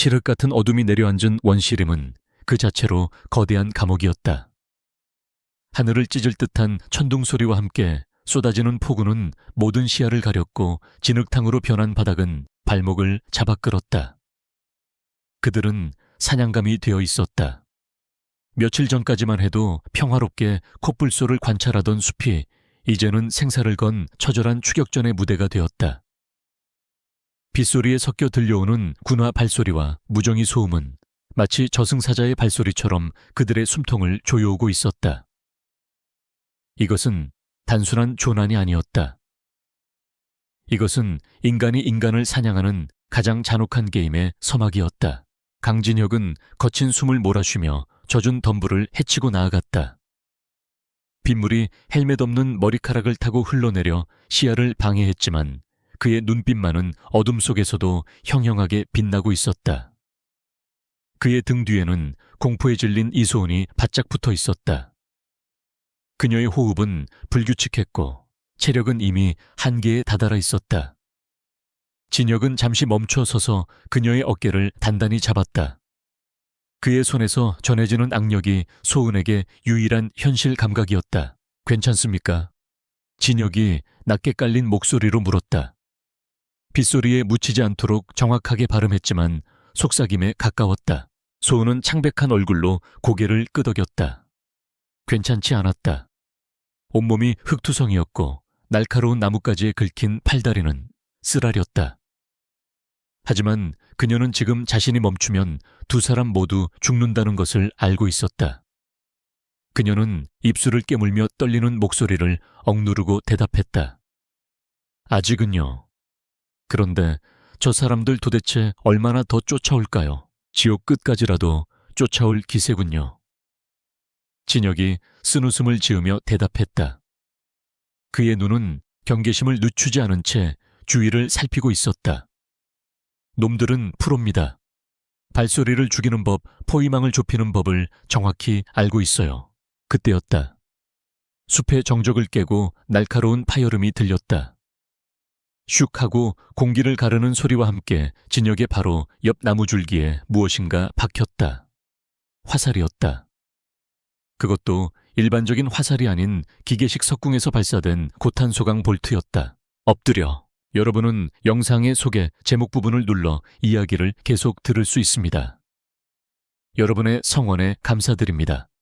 칠흑 같은 어둠이 내려앉은 원시림은 그 자체로 거대한 감옥이었다. 하늘을 찢을 듯한 천둥 소리와 함께 쏟아지는 폭우는 모든 시야를 가렸고 진흙탕으로 변한 바닥은 발목을 잡아 끌었다. 그들은 사냥감이 되어 있었다. 며칠 전까지만 해도 평화롭게 콧불소를 관찰하던 숲이 이제는 생사를 건 처절한 추격전의 무대가 되었다. 빗소리에 섞여 들려오는 군화 발소리와 무정의 소음은 마치 저승사자의 발소리처럼 그들의 숨통을 조여오고 있었다. 이것은 단순한 조난이 아니었다. 이것은 인간이 인간을 사냥하는 가장 잔혹한 게임의 서막이었다. 강진혁은 거친 숨을 몰아쉬며 젖은 덤불을 헤치고 나아갔다. 빗물이 헬멧 없는 머리카락을 타고 흘러내려 시야를 방해했지만 그의 눈빛만은 어둠 속에서도 형형하게 빛나고 있었다. 그의 등 뒤에는 공포에 질린 이소은이 바짝 붙어 있었다. 그녀의 호흡은 불규칙했고 체력은 이미 한계에 다다라 있었다. 진혁은 잠시 멈춰 서서 그녀의 어깨를 단단히 잡았다. 그의 손에서 전해지는 악력이 소은에게 유일한 현실 감각이었다. 괜찮습니까? 진혁이 낮게 깔린 목소리로 물었다. 빗소리에 묻히지 않도록 정확하게 발음했지만 속삭임에 가까웠다. 소은은 창백한 얼굴로 고개를 끄덕였다. 괜찮지 않았다. 온몸이 흙투성이었고 날카로운 나뭇가지에 긁힌 팔다리는 쓰라렸다. 하지만 그녀는 지금 자신이 멈추면 두 사람 모두 죽는다는 것을 알고 있었다. 그녀는 입술을 깨물며 떨리는 목소리를 억누르고 대답했다. 아직은요. 그런데 저 사람들 도대체 얼마나 더 쫓아올까요? 지옥 끝까지라도 쫓아올 기세군요. 진혁이 쓴웃음을 지으며 대답했다. 그의 눈은 경계심을 늦추지 않은 채 주위를 살피고 있었다. 놈들은 프로입니다. 발소리를 죽이는 법, 포위망을 좁히는 법을 정확히 알고 있어요. 그때였다. 숲의 정적을 깨고 날카로운 파열음이 들렸다. 슉 하고 공기를 가르는 소리와 함께 진역의 바로 옆 나무 줄기에 무엇인가 박혔다. 화살이었다. 그것도 일반적인 화살이 아닌 기계식 석궁에서 발사된 고탄소강 볼트였다. 엎드려. 여러분은 영상의 속에 제목 부분을 눌러 이야기를 계속 들을 수 있습니다. 여러분의 성원에 감사드립니다.